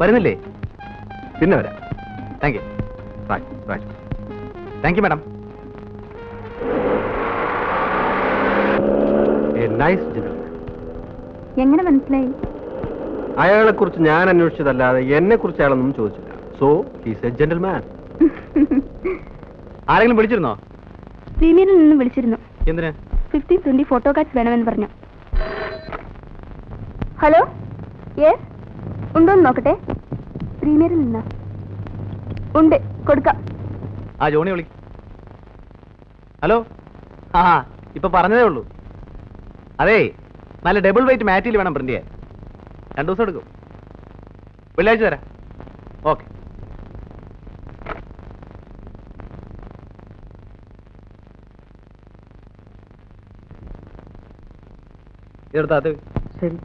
വരുന്നില്ലേ? പിന്നെ വരാം. Thank you thank you madam എങ്ങനെ മനസ്സിലായി? അയാളെ കുറിച്ച് ഞാൻ അന്വേഷിച്ചതല്ലാതെ എന്നെ കുറിച്ച് അയാളൊന്നും ചോദിച്ചില്ല. സോ ഹീസ് എ ജെന്റൽമാൻ ആരെങ്കിലും വിളിച്ചിരുന്നോ? പ്രീമിയറിൽ നിന്ന് വിളിച്ചിരുന്നു. എന്തിനാ? ഫിഫ്റ്റീൻ ട്വന്റി ഫോട്ടോ കാർഡ്സ് വേണമെന്ന് പറഞ്ഞു. ഹലോ യെസ് ഉണ്ടോന്ന് നോക്കട്ടെ? പ്രീമിയറിൽ നിന്നാ. ഉണ്ട് കൊടുക്കാം. ആ ജോണി വിളി. ഹലോ? ആ ഇപ്പൊ പറഞ്ഞതേ ഉള്ളൂ. അതേ നല്ല ഡബിൾ വെയിറ്റ് മാറ്റിൽ വേണം പ്രിന്റ് ചെയ്യാൻ രണ്ടു ദിവസം എടുക്കും. വെള്ളിയാഴ്ച തരാം. ഓക്കെ ഇതെടുത്താ അത്. ശരി.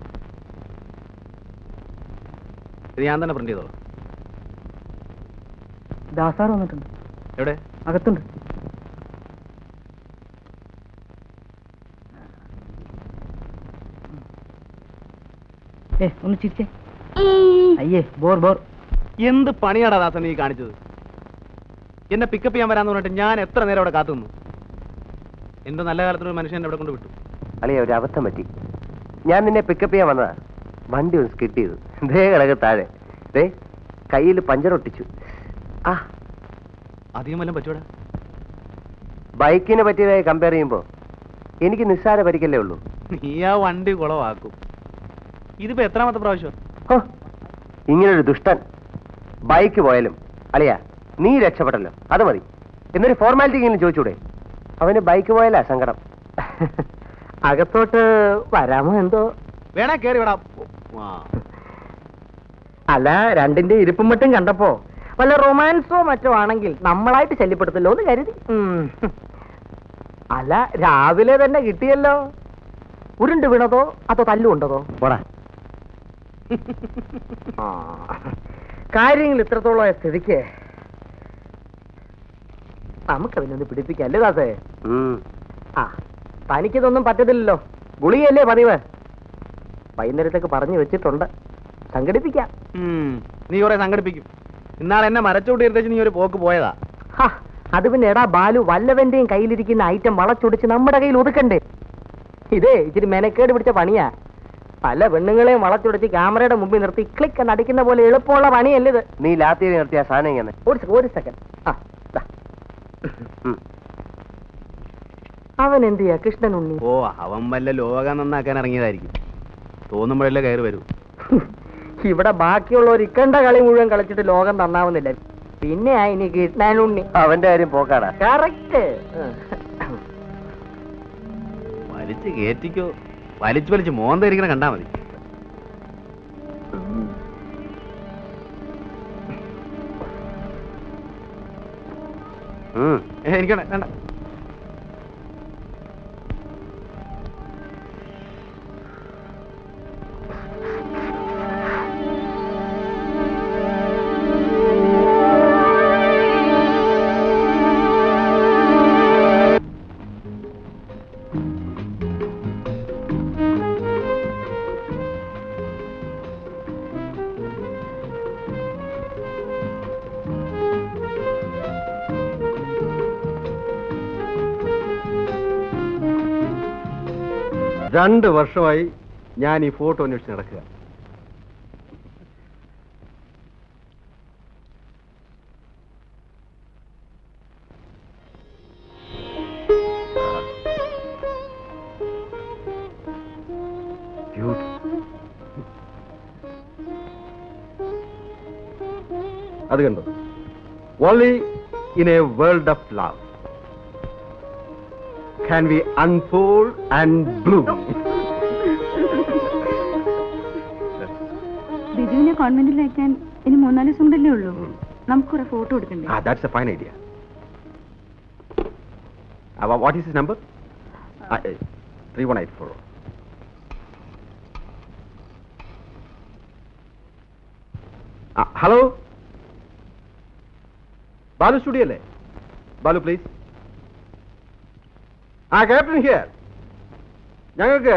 ഇത് ഞാൻ തന്നെ പ്രിന്റ് ചെയ്തോളാം. ദാസാർ വന്നിട്ടുണ്ട്. എവിടെ? അകത്തുണ്ട്. ഏ ഒന്ന് ചിരിച്ചേ. അയ്യേ ബോർ ബോർ. എന്ത് പണിയാടാ ദാസൻ നീ കാണിച്ചത്? എന്നെ പിക്കപ്പ് ചെയ്യാൻ വരാന്ന് പറഞ്ഞിട്ട് ഞാൻ എത്ര നേരം അവിടെ കാത്തു നിന്നു? എന്റെ നല്ല കാലത്തൊരു മനുഷ്യൻ എന്നെ ഇവിടെ കൊണ്ട് വിട്ടു. അല്ലേ ഒരു അബദ്ധം പറ്റി. ഞാൻ നിന്നെ പിക്കപ്പ് ചെയ്യാൻ വന്നതാ. വണ്ടി ഒന്ന് സ്കിട്ട് ചെയ്തു. ദേ കിടക്ക് താഴെ. ദേ കയ്യിൽ പഞ്ചർ ഒട്ടിച്ചു. ആ. അധികം വല്ലതും പറ്റൂടാ ബൈക്കിനെ പറ്റിയതായി കമ്പയർ ചെയ്യുമ്പോ എനിക്ക് നിസ്സാര പരിക്കല്ലേ ഉള്ളൂ. നീ ആ വണ്ടി കുളവാക്കും. ഇതിപ്പോ എത്രാമത്തെ പ്രാവശ്യം? ഇങ്ങനൊരു ദുഷ്ടൻ. ബൈക്ക് പോയാലും അളിയ നീ രക്ഷപ്പെട്ടല്ലോ അത് മതി. എന്നൊരു ഫോർമാലിറ്റി ഇങ്ങനെ ചോദിച്ചൂടെ? അവന് ബൈക്ക് പോയാലാ സങ്കടം അകത്തോട്ട് വരാമോ എന്തോ? വേണേ കേറി വിടാ. അല്ല രണ്ടിന്റെ ഇരിപ്പും മറ്റും കണ്ടപ്പോ വല്ല റൊമാൻസോ മറ്റോ ആണെങ്കിൽ നമ്മളായിട്ട് ശല്യപ്പെടുത്തല്ലോ എന്ന് കരുതി. അല്ല രാവിലെ തന്നെ കിട്ടിയല്ലോ. ഉരുണ്ട് വീണതോ? അതോ തല്ലുകൊണ്ടതോ പോടാ. കാര്യങ്ങൾ ഇത്രത്തോളം സ്ഥിതിക്ക് സ്ഥിതിക്ക് നമുക്കതിനൊന്ന് പിടിപ്പിക്കാം അല്ലേ ദാസേ? ആ തനിക്കിതൊന്നും പറ്റത്തില്ലല്ലോ. ഗുളികയല്ലേ പതിവ്? വൈകുന്നേരത്തേക്ക് പറഞ്ഞു വെച്ചിട്ടുണ്ട്. സംഘടിപ്പിക്കാം. നീ കുറെ സംഘടിപ്പിക്കും. ഇന്നാൾ എന്നെ മരച്ചോട്ടി എടുത്തേച്ച് നീ ഒരു പോക്ക് പോയതാ. ഹാ, അത് പിന്നെ എടാ ബാലു വല്ലവന്റെയും കയ്യിലിരിക്കുന്ന ഐറ്റം വളച്ചൊടിച്ച് നമ്മുടെ കയ്യിൽ ഒതുക്കണ്ടേ? ഇതേ ഇച്ചിരി മെനക്കേട് പിടിച്ച പണിയാ. പല പെണ്ണുങ്ങളെയും വളച്ചൊടിച്ച് ക്യാമറയുടെ മുമ്പിൽ നിർത്തി ക്ലിക്ക് എന്ന് അടിക്കുന്ന പോലെ എളുപ്പമുള്ള പണിയല്ല ഇത്? നീ ലാത്തി നിർത്തിയ സാധനം ഇങ്ങനെ ഒരു ഒരു സെക്കൻഡ് ആ അവൻ എന്ത് ചെയ്യാ കൃഷ്ണൻ ഉണ്ണി ഓ അവൻ വല്ല ലോകം നന്നാക്കാൻ ഇറങ്ങിയതായിരിക്കും. തോന്നുമ്പോഴല്ലേ കയറി വരൂ. ഇവിടെ ബാക്കിയുള്ളവർ ഇക്കണ്ട കളി മുഴുവൻ കളിച്ചിട്ട് ലോകം തന്നാവുന്നില്ല പിന്നെ ഇനി കിട്ടാനുണ്ണി അവന്റെ കാര്യം പോക്കാടാ. കറക്റ്റ് വലിച്ചു കേറ്റിക്കോ. വലിച്ചു വലിച്ച് മോന്തായിരിക്കണ കണ്ടാ മതി. എനിക്കണേ വേണ്ട, രണ്ട് വർഷമായി ഞാൻ ഈ ഫോട്ടോ അന്വേഷിച്ച് നടക്കുക. അത് കണ്ടു only in a world of love can we unfold and bloom. ബിജുവിനെ കോൺവെന്റിൽ അയക്കാൻ ഇനി മൂന്നാൽ ദിവസം കൊണ്ടല്ലേ ഉള്ളൂ നമുക്ക് കുറെ ഫോട്ടോ എടുക്കണ്ടേ ah, that's a fine idea. Uh, wha- what is his number? Uh, 3184. Hello? Balu studio അല്ലേ ബാലു പ്ലീസ് ആ ക്യാപ്റ്റൻ ഹിയർ ഞങ്ങൾക്ക്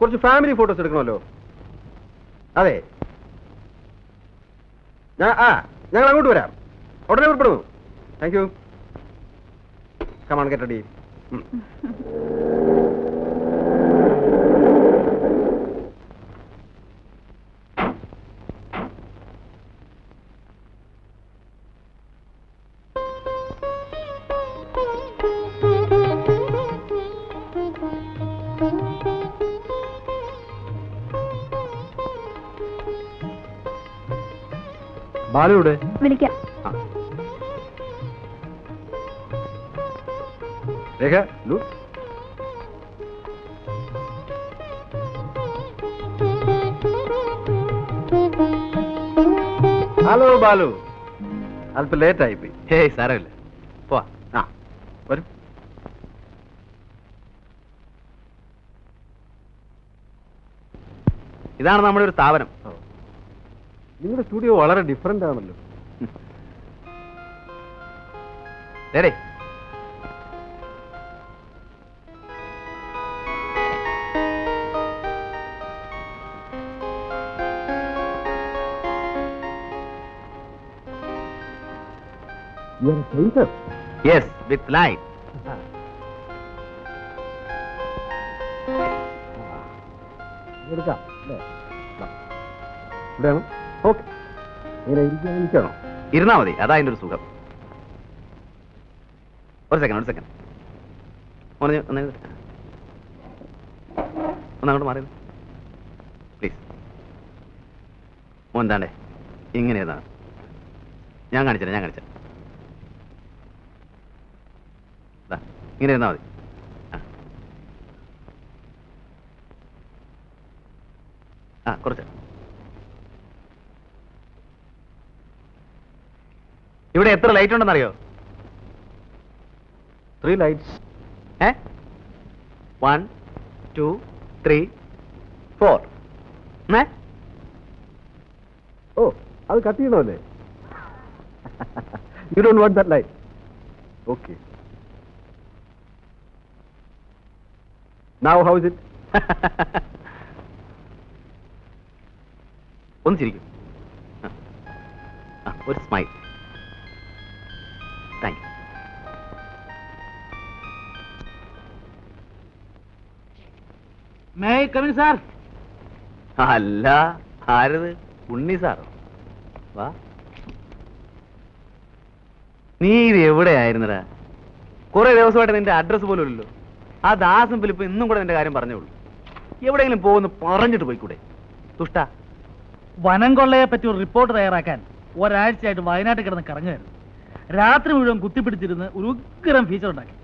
കുറച്ച് ഫാമിലി ഫോട്ടോസ് എടുക്കണമല്ലോ അതെ ഞാൻ ആ ഞങ്ങൾ അങ്ങോട്ട് വരാം. ഉടനെ പുറപ്പെടുന്നു. Thank you come on get ബാലുവിടെ വിളിക്കാം. രേഖ ലു. ഹലോ ബാലു. അല്പം ലേറ്റ് ആയിപ്പോയി. ഹേയ് സാരമില്ല. പോവാ. ആ വരും. ഇതാണ് നമ്മുടെ ഒരു സ്ഥാപനം. നിങ്ങളുടെ സ്റ്റുഡിയോ വളരെ ഡിഫറെന്റ് ആണല്ലോ. ഡേടേ യെസ് വിത്ത് ലൈറ്റ് എടുക്കാം അല്ലേ? ഇവിടെയാണ്. ഓക്കെ. എനിക്കാണോ ഇരുന്നാ മതി. അതാ അതിന്റെ ഒരു സുഖം. ഒരു സെക്കൻഡ് ഒരു സെക്കൻഡ് ഒന്ന് ഒന്ന് അങ്ങോട്ട് മാറി. പ്ലീസ് മോൻ താണ്ടേ ഇങ്ങനെ ഞാൻ കാണിച്ചത് ഞാൻ കാണിച്ചത് ഇങ്ങനെ ഇരുന്നാ മതി. ആ കുറച്ച്. ഇവിടെ എത്ര ലൈറ്റ് ഉണ്ടെന്നറിയോ? ത്രീ ലൈറ്റ്സ് ഏ? വൺ ടു ത്രീ ഫോർ ഓ അത് cut ചെയ്യണമല്ലേ? You don't want that light okay now how is it ഒന്ന് ചിരിക്കും. ഒരു സ്മൈൽ മേ കമിൻ സാർ അല്ല ആരത്? ഉണ്ണി സാറോ വാ. നീ ഇത് എവിടെയായിരുന്നടാ? കുറെ ദിവസമായിട്ട് നിന്റെ അഡ്രസ് പോലും ഇല്ലല്ലോ. ആ ദാസും ഫിലിപ്പ് ഇന്നും കൂടെ നിന്റെ കാര്യം പറഞ്ഞോളൂ എവിടെയെങ്കിലും പോകുന്നു പറഞ്ഞിട്ട് പോയിക്കൂടെ? തുഷ്ട വനം കൊള്ളയെ പറ്റി ഒരു റിപ്പോർട്ട് തയ്യാറാക്കാൻ ഒരാഴ്ചയായിട്ട് വയനാട്ടിൽ കിടന്ന് കറങ്ങുമായിരുന്നു രാത്രി മുഴുവൻ കുത്തിപ്പിടിച്ചിരുന്ന് ഒരു ഉഗ്രം ഫീച്ചർ ഉണ്ടാക്കി.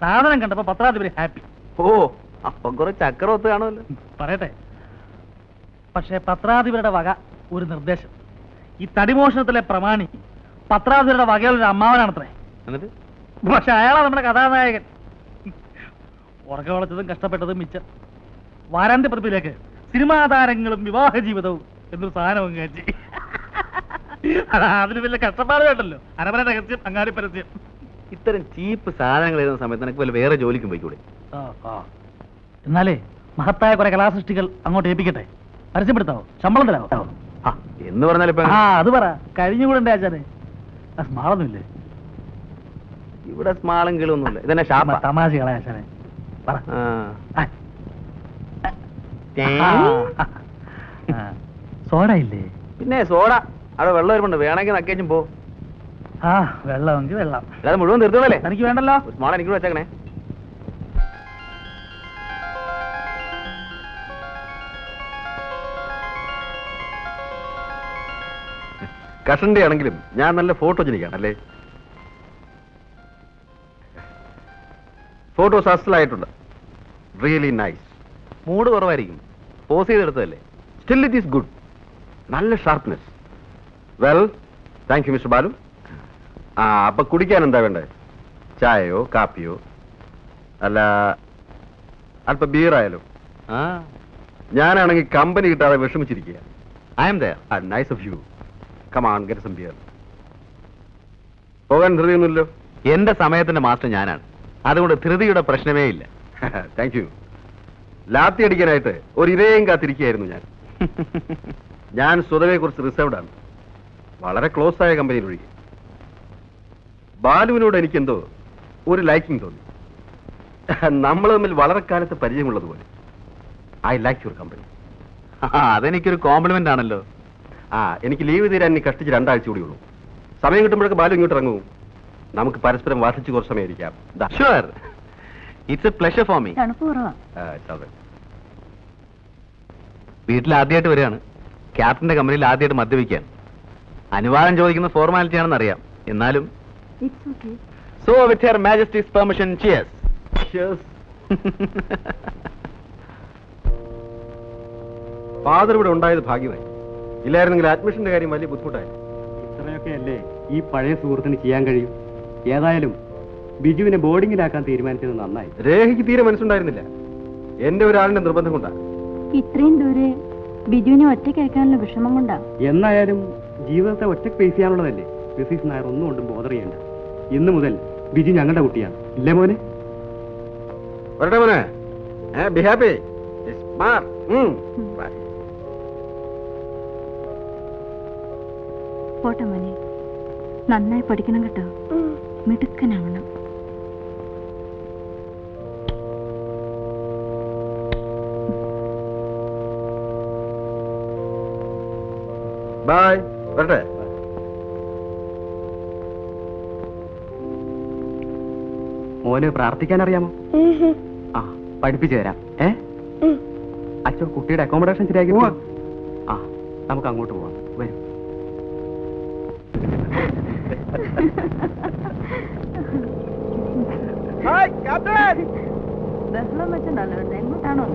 സാധനം കണ്ടപ്പോ പത്രാധിപതി ഹാപ്പി ഓ അപ്പം കുറെ ചക്രവത്ത് കാണുമല്ലോ. പറയട്ടെ. പക്ഷേ പത്രാധിപരുടെ വക ഒരു നിർദ്ദേശം. ഈ തടിമോഷണത്തിലെ പ്രമാണി പത്രാധിപരുടെ വകയുള്ളൊരു അമ്മാവനാണത്രേ. എന്നിട്ട്? പക്ഷെ അയാളാ നമ്മുടെ കഥാനായകൻ. ഉറക്കം വളച്ചതും കഷ്ടപ്പെട്ടതും മിച്ചം വാരാന്ത്യ പ്രതിപ്പിലേക്ക് സിനിമാ താരങ്ങളും വിവാഹ ജീവിതവും എന്നൊരു സാധനം കയറ്റി. അതിന് വലിയ കഷ്ടപ്പാട് കേട്ടല്ലോ. അരമന രഹസ്യം അങ്ങാടി പരസ്യം. ഇത്തരം ചീപ്പ് സാധനങ്ങൾ എഴുതുന്ന സമയത്ത് നിനക്ക് വല്ല വേറെ ജോലിക്കും പോയിക്കൂടെ? ആ, ആ. എന്നാലേ മഹത്തായ കുറെ കലാസൃഷ്ടികൾ അങ്ങോട്ട് ഏൽപ്പിക്കട്ടെ? പരസ്യപ്പെടുത്താവോ? ശമ്പളം തരാവോ? ആ എന്ന് പറഞ്ഞാൽ ഇപ്പൊ ആ അത് പറ. കഴിഞ്ഞുകൂടെ ആചാരെ സ്മാളൊന്നുമില്ലേ ഇവിടെ സ്മാളും കിളൊന്നുമില്ല ഇതന്നെ ഷാപ്പ. തമാശകളെ ആശാനെ പറ. ആ. ആ. സോഡ ഇല്ലേ? പിന്നെ സോഡ. അവിടെ വെള്ളം വരുമ്പോണ്ട് വേണമെങ്കിൽ നക്കേച്ചും പോ. ആ വെള്ളമെങ്കിൽ വെള്ളം. അല്ലാതെ മുഴുവൻ തീർത്തോളല്ലേ തനിക്ക് വേണ്ടല്ലോ? സ്മാൾ എനിക്ക് വെച്ചേക്കണേ. കഷന്റെ ആണെങ്കിലും ഞാൻ നല്ല ഫോട്ടോ ജനിക്കാണ് അല്ലേ? ഫോട്ടോസ് അസലായിട്ടുണ്ട്. റിയലി നൈസ് മൂഡ് കുറവായിരിക്കും. പോസ് ചെയ്തെടുത്തതല്ലേ? സ്റ്റിൽ ഇറ്റ് ഈസ് ഗുഡ് നല്ല sharpness well thank you mister Balu. ആ അപ്പൊ കുടിക്കാൻ എന്താ വേണ്ടേ? ചായയോ കാപ്പിയോ? അല്ല അല്പ ബിയറായാലോ ആ. ഞാനാണെങ്കിൽ കമ്പനി കിട്ടാതെ വിഷമിച്ചിരിക്കുക I'm there nice of you come on get some beer പോകാൻ ധൃതിയൊന്നുമില്ലോ എന്റെ സമയത്തിന്റെ മാസ്റ്റർ ഞാനാണ്. അതുകൊണ്ട് ധൃതിയുടെ പ്രശ്നമേ ഇല്ല. താങ്ക് യു ലാത്തി അടിക്കാനായിട്ട് ഒരു ഇരയും കാത്തിരിക്കുകയായിരുന്നു ഞാൻ. ഞാൻ സ്വതവെ കുറിച്ച് റിസർവ്ഡ് ആണ്. വളരെ ക്ലോസ് ആയ കമ്പനിയിൽ ഒഴികെ ബാലുവിനോട് എനിക്കെന്തോ ഒരു ലൈക്കിംഗ് തോന്നി. നമ്മൾ തമ്മിൽ വളരെ കാലത്ത് പരിചയമുള്ളതുപോലെ. ഐ ലൈക്ക് യുവർ കമ്പനി അതെനിക്കൊരു കോംപ്ലിമെന്റ് ആണല്ലോ. ആ എനിക്ക് ലീവ് തീരാൻ ഇനി കഷ്ടിച്ച് രണ്ടാഴ്ച കൂടി ഉള്ളൂ സമയം കിട്ടുമ്പോഴൊക്കെ ബാലു ഇങ്ങോട്ട് ഇറങ്ങും. നമുക്ക് പരസ്പരം വാസിച്ച് കുറച്ച് സമയം ഇരിക്കാം. ദാ. Sure it's a pleasure for me തണുപ്പ് കുറവാ. ആ, ചാവേ. വീട്ടിൽ ആദ്യമായിട്ട് വരികയാണ്. ക്യാപ്റ്റന്റെ കമ്പനിയിൽ ആദ്യമായിട്ട് മദ്യപിക്കാൻ. അനുവാദം ചോദിക്കുന്ന ഫോർമാലിറ്റി ആണെന്ന് അറിയാം. എന്നാലും so with her majesty's permission cheers cheers father ഇവിടെ ഉണ്ടായത് ഭാഗ്യമായി. ഇല്ലായിരുന്നെങ്കിൽ അഡ്മിഷന്റെ കാര്യം വലിയ ബുദ്ധിമുട്ടായി ഇത്രയൊക്കെ അല്ലേ ഈ പഴയ സുഹൃത്തിന് ചെയ്യാൻ കഴിയും? ഏതായാലും ബിജുവിനെ ബോർഡിങ്ങിലാക്കാൻ തീരുമാനിച്ചത് നന്നായി. രേഖയ്ക്ക് തീരെ മനസ്സുണ്ടായിരുന്നില്ല. എന്റെ ഒരാളിന്റെ നിർബന്ധം കൊണ്ടാ. ഇത്രയും ദൂരെ ബിജുവിനെ ഒറ്റയ്ക്ക് അയക്കാനുള്ള വിഷമം കൊണ്ടാ? എന്നായാലും ജീവിതത്തെ ഒറ്റയ്ക്ക് ഫേസ് ചെയ്യാനുള്ളതല്ലേ? മിസ്സിസ് നായർ ഒന്നും കൊണ്ടും ബോധർ ചെയ്യണ്ട. ഇന്ന് മുതൽ ബിജു ഞങ്ങളുടെ കുട്ടിയാണ്. ഇല്ലേ മോനെ? വരട്ടെ മോനെ. ബി ഹാപ്പി സ്മാർട്ട് പോട്ടെ മോനെ. നന്നായി പഠിക്കണം കേട്ടോ. മിടുക്കനാവണം. ബൈ വരട്ടെ. മോന് പ്രാർത്ഥിക്കാൻ അറിയാമോ ആ പഠിപ്പിച്ചു തരാം. ഏ? അച്ഛൻ കുട്ടിയുടെ അക്കോമഡേഷൻ ശരിയാക്കി. ആ നമുക്ക് അങ്ങോട്ട് പോവാം. വരും. ബഹളം വെച്ചിട്ടുണ്ടല്ലോ എങ്ങോട്ടാണോ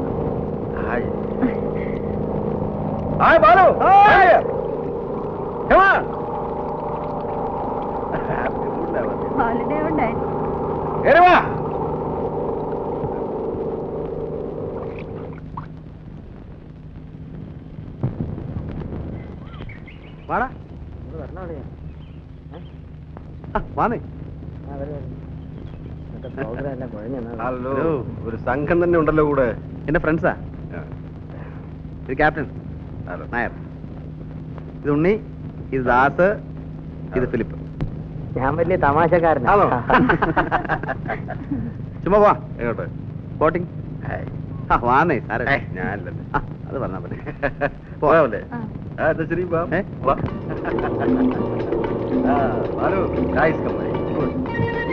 hi Balu. Hi Come on. Holiday ഉണ്ടായി കേറി വാടാ. വാടാ ആ, വാന്നേ ഹലോ. ഒരു സംഘം തന്നെ ഉണ്ടല്ലോ കൂടെ. എന്റെ ഫ്രണ്ട്സാ? ഒരു ഇത് ക്യാപ്റ്റൻ. ഹലോ. നായർ. ഇത് ഉണ്ണി ഇത് ദാസ് ഇത് ഫിലിപ്പ്. ഞാൻ വലിയ തമാശക്കാരനാണോ ചുമ്മാ വാ എങ്ങോട്ട്? ബോട്ടിംഗ്. ആ വാന്നേ സാറേ. ഞാനല്ലേ അത് പറഞ്ഞാ മതി. പോയാവല്ലേ ആ. എന്നാ ശരി വാ. nice company. Good.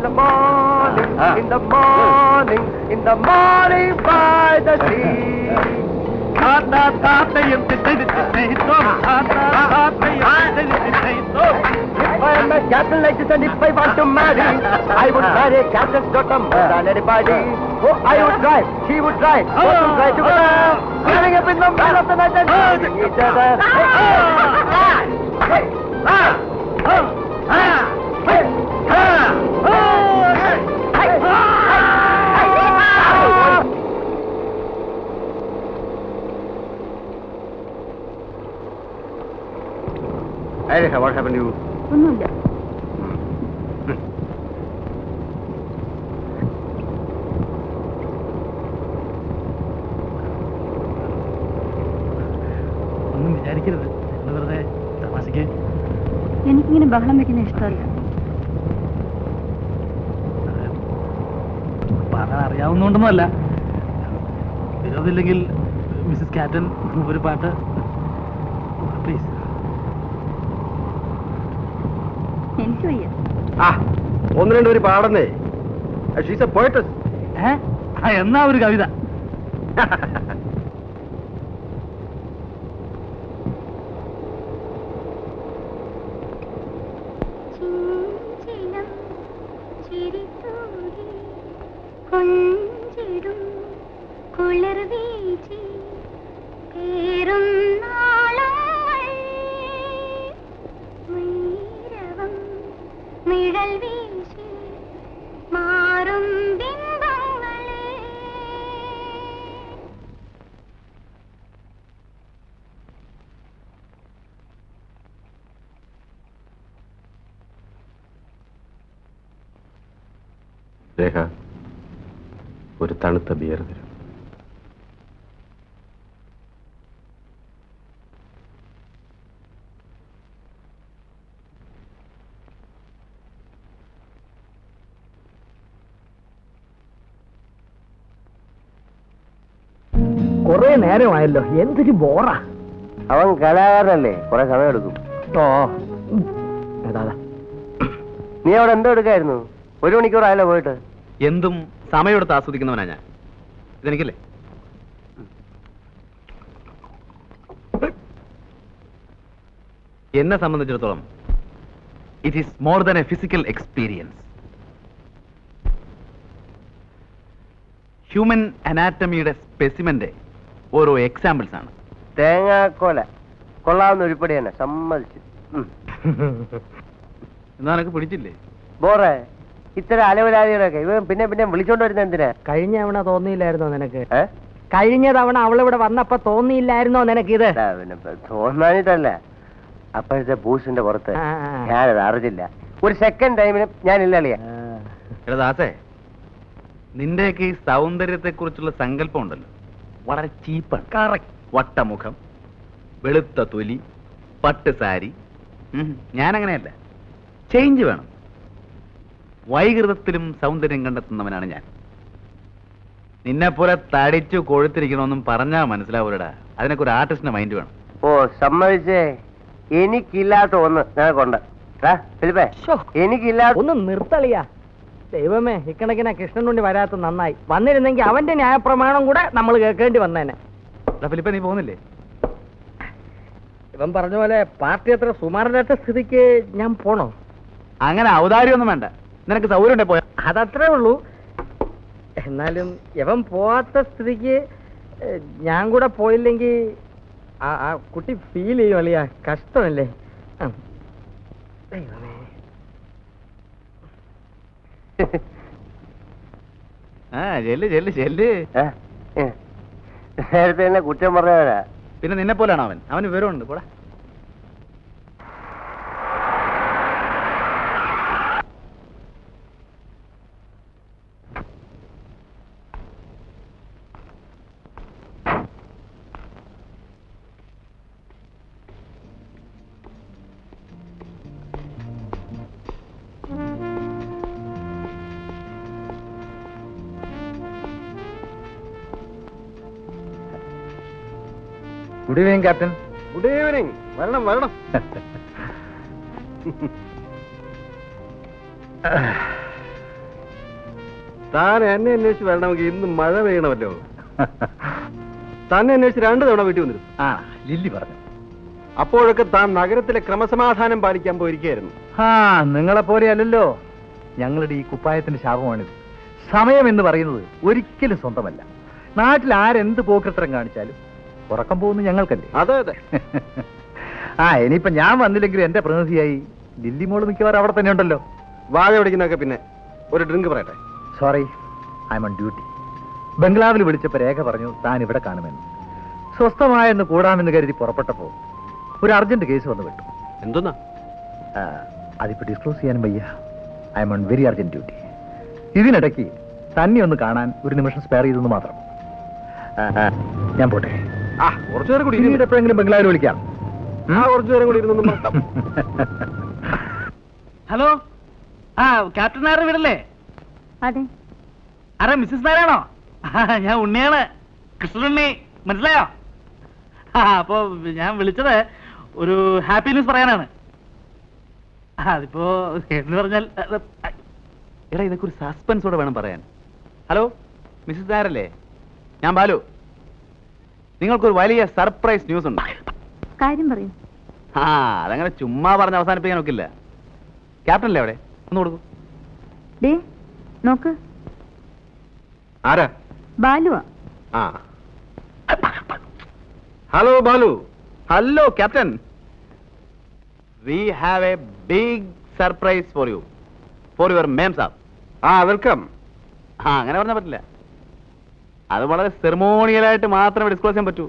In the morning, Ah. in the morning, in the morning by the sea. If I am a captain like this and if I want to marry, I would marry a captain's daughter more than anybody. Oh, I would drive, she would drive, both would drive together, standing up in the middle of the night and shooting each other. Hey, hey, hey, ah, oh, ഒന്നുമില്ല. ഒന്നും വിചാരിക്കരുത്. വെറുതെ തമാശക്ക് എനിക്കിങ്ങനെ ബഹളം വെക്കുന്ന ഇഷ്ടമല്ല. പാടാൻ അറിയാവുന്നതുകൊണ്ടൊന്നുമല്ല. വിരോധമില്ലെങ്കിൽ മിസ്സസ് കാറ്റൻ ഒരു പാട്ട് പ്ലീസ് എനിക്ക് വയ്യ ആ ഒന്ന് രണ്ട് ഒരു പാടുന്നേ. ഷീസ് എ എന്നാ ഒരു കവിത. തണുത്ത ബിയർ തരും. കൊറേ നേരമായല്ലോ. എന്തൊരു ബോറാ. അവൻ കലാകാരനല്ലേ? കുറെ സമയം എടുക്കും. ഓ. നീ അവിടെ എന്തോ എടുക്കായിരുന്നു? ഒരു മണിക്കൂർ ആയല്ലോ പോയിട്ട്. എന്തും സമയമെടുത്ത് ആസ്വദിക്കുന്നവനാ ഞാൻ. ഇതെനിക്കല്ലേ? എന്നെ സംബന്ധിച്ചിടത്തോളം it is more than a physical experience human അനാറ്റമിയുടെ സ്പെസിമെന്റെ ഓരോ എക്സാമ്പിൾസ് ആണ്. തേങ്ങാക്കോല. കൊള്ളാവുന്ന ഉരുപ്പടി തന്നെ സമ്മതിച്ചു. എന്നാലൊക്കെ എന്നാ പിടിച്ചില്ലേ? ബോറേ ഇത്തരം അലവലാദികളൊക്കെ ഇവൻ പിന്നെ പിന്നെ വിളിച്ചോണ്ട് വരുന്ന എന്തിനാ? കഴിഞ്ഞ തവണ തോന്നിയില്ലായിരുന്നോ നിനക്ക്? കഴിഞ്ഞ തവണ അവളിവിടെ വന്നപ്പോ തോന്നിയില്ലായിരുന്നോ നിനക്ക് ഇത്? ആ, പിന്നെ തോന്നാനിട്ടല്ല അപ്പോഴത്തെ ബൂസിന്റെ പുറത്ത്. ഞാനത് അറിഞ്ഞില്ല. ഒരു സെക്കൻഡ് ടൈമിന് ഞാനില്ല അളിയ. ദാസേ നിന്റെയൊക്കെ ഈ സൗന്ദര്യത്തെ കുറിച്ചുള്ള സങ്കല്പം ഉണ്ടല്ലോ. വളരെ ചീപ്പാണ്. വട്ടമുഖം വെളുത്ത തൊലി പട്ട് സാരി. ഞാനങ്ങനെയല്ല. ചേഞ്ച് വേണം. വൈകൃതത്തിലും സൗന്ദര്യം കണ്ടെത്തുന്നവനാണ് ഞാൻ. നിന്നെ പോലെ തടിച്ചു കൊഴുത്തിരിക്കണമെന്നും പറഞ്ഞാൽ മനസ്സിലാവൂലടാ. അതിനൊക്കെ ഒരു ആർട്ടിസ്റ്റിന്റെ മൈൻഡ് വേണം. ഓ സമ്മതിച്ചേ. എനിക്കില്ലാത്ത ഒന്ന് നിനക്കുണ്ട് ഫിലിപ്പേ. എനിക്കില്ലാത്ത ഒന്ന് നിർത്തളിയാ. ദൈവമേ ഇക്കണക്കിനെ കൊണ്ട് വരാത്ത നന്നായി. വന്നിരുന്നെങ്കിൽ അവന്റെ ന്യായപ്രമാണം കൂടെ നമ്മൾ കേൾക്കേണ്ടി വന്നേനെ. ഫിലിപ്പ നീ പോകുന്നില്ലേ? ഇവൻ പറഞ്ഞ പോലെ പാർട്ടി അത്ര സുമാരനറ്റ സ്ഥിതിക്ക് ഞാൻ പോണോ? അങ്ങനെ ഔദാര്യമൊന്നും വേണ്ട. നിനക്ക് സൗകര്യം ഉണ്ടെ പോയാ? അതത്രേ ഉള്ളൂ. എന്നാലും ഇവൻ പോവാത്ത സ്ഥിതിക്ക് ഞാൻ കൂടെ പോയില്ലെങ്കിൽ ആ ആ കുട്ടി ഫീൽ ചെയ്യും അളിയ കഷ്ടമല്ലേ? ആ. ചെല്ല് ചെല്ല് ചെല്ല്. നേരത്തെ എന്നെ കുറ്റം പറഞ്ഞവരാ പിന്നെ നിന്നെ പോലെയാണ് അവൻ? അവന് വിവരമുണ്ട്. കൂടെ good evening captain good evening വരണം വരണം. താൻ എന്നെ അന്വേഷിച്ച് വരണമെങ്കിൽ ഇന്ന് മഴ പെയ്യണമല്ലോ. തന്നെ അന്വേഷിച്ച് രണ്ടു തവണ വീട്ടിൽ വന്നിരുന്നു. ആ ലില്ലി പറഞ്ഞു. അപ്പോഴൊക്കെ താൻ നഗരത്തിലെ ക്രമസമാധാനം പാലിക്കാൻ പോയിരിക്കുകയായിരുന്നു. ആ നിങ്ങളെ പോലെ അല്ലല്ലോ. ഞങ്ങളുടെ ഈ കുപ്പായത്തിന്റെ ശാപമാണിത്. സമയം എന്ന് പറയുന്നത് ഒരിക്കലും സ്വന്തമല്ല. നാട്ടിൽ ആരെന്ത് പോക്കൃത്രം കാണിച്ചാലും ഉറക്കം പോകുന്നു ഞങ്ങൾക്കല്ലേ? അതെ അതെ. ആ ഇനിയിപ്പോ ഞാൻ വന്നില്ലെങ്കിലും എന്റെ പ്രതിനിധിയായി ലില്ലി മോൾ മിക്കവാറും അവിടെ തന്നെ ഉണ്ടല്ലോ. വാഴ പിടിക്കുന്നൊക്കെ പിന്നെ ഒരു ഡ്രിങ്ക് പറയട്ടെ. Sorry I'm on duty ബംഗ്ലാവിൽ വിളിച്ചപ്പോ രേഖ പറഞ്ഞു താൻ ഇവിടെ കാണുമെന്ന്. സ്വസ്ഥമായെന്ന് കൂടാമെന്ന് കരുതി പുറപ്പെട്ടപ്പോ ഒരു അർജന്റ് കേസ് വന്നു വിട്ടു എന്തെന്നാ? അതിപ്പോ ഡിസ്ക്ലോസ് ചെയ്യാനും വയ്യ. I'm on very urgent duty ഇതിനിടയ്ക്ക് തന്നെ ഒന്ന് കാണാൻ ഒരു നിമിഷം സ്പെയർ ചെയ്തെന്ന് മാത്രം. ഞാൻ പോട്ടെ. ആ കുറച്ചു നേരം കൂടി പിന്നീട്. എപ്പോഴെങ്കിലും ബംഗ്ലാവിൽ വിളിക്കാം. ആ കുറച്ചു നേരം കൂടി ഇരുന്നൊന്നും ഹലോ? ആ ക്യാപ്റ്റൻ ആരുടെ വീടല്ലേ? അതെ. ആരാ മിസ്സിസ് ആ, ഞാൻ ഉണ്ണിയാണ്. കൃഷ്ണനുണ്ണി. മനസ്സിലായോ? ആ അപ്പോ ഞാൻ വിളിച്ചത് ഒരു ഹാപ്പി ന്യൂസ് പറയാനാണ്. ആ, അതിപ്പോ എന്ന് പറഞ്ഞാൽ എടാ ഇതൊക്കെ ഒരു സസ്പെൻസോടെ വേണം പറയാൻ. ഹലോ? മിസ്സിസ് നായരല്ലേ? ഞാൻ ബാലു. നിങ്ങൾക്കൊരു വലിയ സർപ്രൈസ് ന്യൂസ് ഉണ്ട്. കാര്യം പറയൂ. ആ അതങ്ങനെ ചുമ്മാ പറഞ്ഞ് അവസാനിപ്പിക്കാൻ ഒക്കില്ല ക്യാപ്റ്റൻ അല്ലേ അവിടെ? ഒന്ന് കൊടുക്കൂ. ഡേ നോക്ക്. ആരാ? ബാലുവാ. ആ. Hello Balu. Hello captain. We have a big surprise for you for your ma'am sir ആ വെൽക്കം ആ അങ്ങനെ പറഞ്ഞാൽ പറ്റില്ല. അത് വളരെ സെറിമോണിയലായിട്ട് മാത്രമേ ഡിസ്ക്ലോസ് ചെയ്യാൻ പറ്റൂ.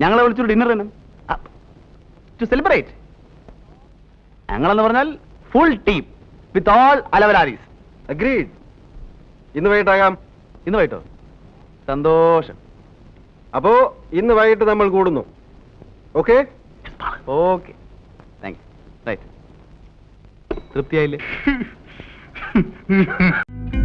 ഞങ്ങളെ വിളിച്ചൊരു ഡിന്നർ തന്നെ. ടു സെലിബ്രേറ്റ് ഞങ്ങളെന്ന് പറഞ്ഞാൽ ഫുൾ ടീം വിത്ത് ഓൾ അലവലാരീസ് അഗ്രീഡ് ഇന്ന് വൈകിട്ടാകാം. ഇന്ന് വൈകിട്ടോ? സന്തോഷം. അപ്പോ ഇന്ന് വൈകിട്ട് നമ്മൾ കൂടുന്നു. Okay? Okay. Thank you right തൃപ്തിയായില്ലേ?